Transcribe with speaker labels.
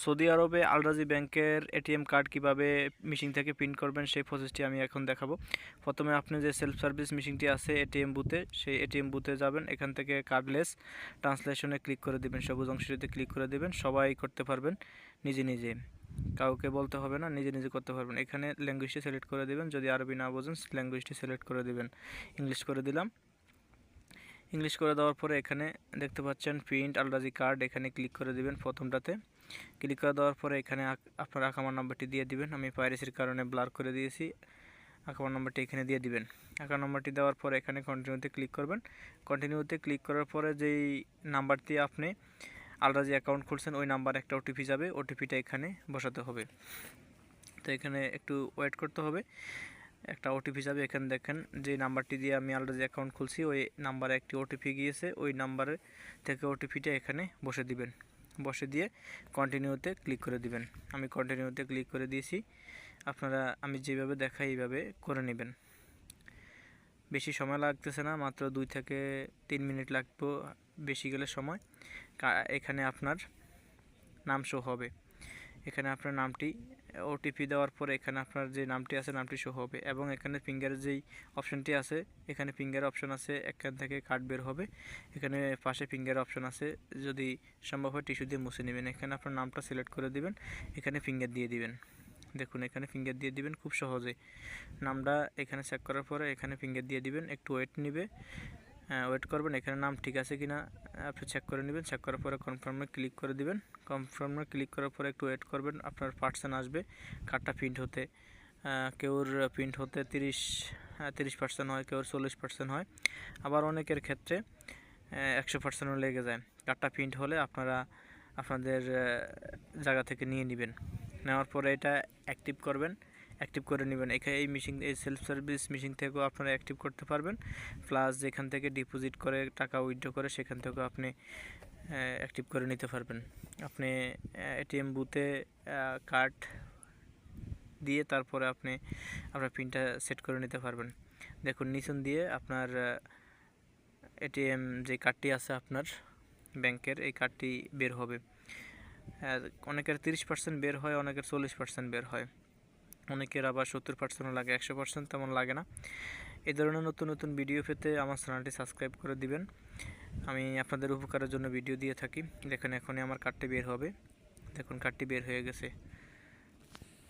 Speaker 1: Saudi আরবে Al Rajhi ব্যাংকের ATM card কীভাবে মেশিন থেকে প্রিন্ট করবেন, সেই প্রসেসটি আমি এখন দেখাবো। প্রথমে আপনি যে সেলফ সার্ভিস মেশিনটি আছে এটিএম বুথে সেই এটিএম বুথে যাবেন। এখান থেকে কার্ডলেস ট্রান্সলেশনে ক্লিক করে দিবেন, সবুজ অংশটিতে ক্লিক করে দেবেন। সবাই করতে পারবেন নিজে নিজে। কাউকে বলতে হবে না, নিজে নিজে করতে পারবেন। এখানে ল্যাঙ্গুয়েজটি সিলেক্ট করে দেবেন। যদি আরবি না বোঝেন ল্যাঙ্গুয়েজটি সিলেক্ট করে দেবেন। ইংলিশ করে দিলাম। ইংলিশ করে দেওয়ার পরে এখানে দেখতে পাচ্ছেন প্রিন্ট আলরাজি কার্ড এখানে ক্লিক করে দিবেন প্রথমটাতে। ক্লিক করে দেওয়ার পরে এখানে আক- আপনার আকামার নাম্বারটি দিয়ে দিবেন। আমি পাইরেসির কারণে ব্লার করে দিয়েছি। আকামার নাম্বারটি এখানে দিয়ে দিবেন। আকার নাম্বারটি দেওয়ার পরে এখানে কন্টিনিউতে ক্লিক করবেন। কন্টিনিউতে ক্লিক করার পরে যেই নাম্বারটি আপনি আলাদা যে অ্যাকাউন্ট খুলছেন, ওই নাম্বার একটা ওটিপি যাবে। ওটিপিটা এখানে বসাতে হবে। তো এখানে একটু ওয়েট করতে হবে। একটা ওটিপি যাবে। এখানে দেখেন যে নাম্বারটি দিয়ে আমি আলাদা যে অ্যাকাউন্ট খুলছি, ওই নাম্বারে একটি ওটিপি গিয়েছে। ওই নাম্বারে থেকে ওটিপিটা এখানে বসে দিবেন। বসে দিয়ে কন্টিনিউতে ক্লিক করে দিবেন। আমি কন্টিনিউতে ক্লিক করে দিয়েছি। আপনারা, আমি যেভাবে দেখাই এইভাবে করে নেবেন। বেশি সময় লাগতেছে না, মাত্র দুই থেকে তিন মিনিট লাগবে, বেশি গেলে সময়। এখানে আপনার নাম শো হবে। এখানে আপনার নামটি ওটিপি দেওয়ার পরে এখানে আপনার যে নামটি আছে, নামটি শো হবে এবং এখানে ফিঙ্গারের যেই অপশনটি আছে, এখানে ফিঙ্গার অপশন আছে, এখান থেকে কার্ড বের হবে। এখানে পাশে ফিঙ্গার অপশন আছে, যদি সম্ভব হয় টিস্যু দিয়ে মুছে নেবেন। এখানে আপনার নামটা সিলেক্ট করে দিবেন, এখানে ফিঙ্গার দিয়ে দিবেন। দেখুন, এখানে ফিঙ্গার দিয়ে দিবেন, খুব সহজে। নামটা এখানে চেক করার পরে এখানে ফিঙ্গার দিয়ে দিবেন, একটু ওয়েট নেবে। ওয়েট করবেন, এখানে নাম ঠিক আছে কিনা আপনি চেক করে নেবেন চেক করার পরে কনফার্মে ক্লিক করে দিবেন। কনফার্মে ক্লিক করার পরে একটু ওয়েট করবেন, আপনার পার্সেন্ট আসবে কার্ডটা প্রিন্ট হতে। কেউর প্রিন্ট হতে তিরিশ তিরিশ পার্সেন্ট হয়, কেউর চল্লিশ পার্সেন্ট হয়। আবার অনেকের ক্ষেত্রে একশো পার্সেন্টও লেগে যায়। কার্ডটা প্রিন্ট হলে আপনারা আপনাদের জায়গা থেকে নিয়ে নেবেন। নেওয়ার পরে এটা অ্যাক্টিভ করবেন। অ্যাক্টিভ করে নেবেন। এখানে এই মেশিন এই সেলফ সার্ভিস মেশিন থেকেও আপনারা অ্যাক্টিভ করতে পারবেন। প্লাস যেখান থেকে ডিপোজিট করে, টাকা উইথড্র করে, সেখান থেকেও আপনি অ্যাক্টিভ করে নিতে পারবেন। আপনি এটিএম বুথে কার্ড দিয়ে তারপরে আপনি, আপনার পিনটা সেট করে নিতে পারবেন। দেখুন, নিচন দিয়ে আপনার এটিএম যে কার্ডটি আছে আপনার ব্যাংকের, এই কার্ডটি বের হবে। অনেকের তিরিশ পার্সেন্ট বের হয়, অনেকের চল্লিশ পার্সেন্ট বের হয়। অনেকের আবার সত্তর পার্সেন্টও লাগে, একশো পার্সেন্ট তেমন লাগে না। এ ধরনের নতুন নতুন ভিডিও পেতে আমার চ্যানেলটি সাবস্ক্রাইব করে দিবেন। আমি আপনাদের উপকারের জন্য ভিডিও দিয়ে থাকি। দেখেন এখনই আমার কার্ডটি বের হবে। দেখুন কার্ডটি বের হয়ে গেছে।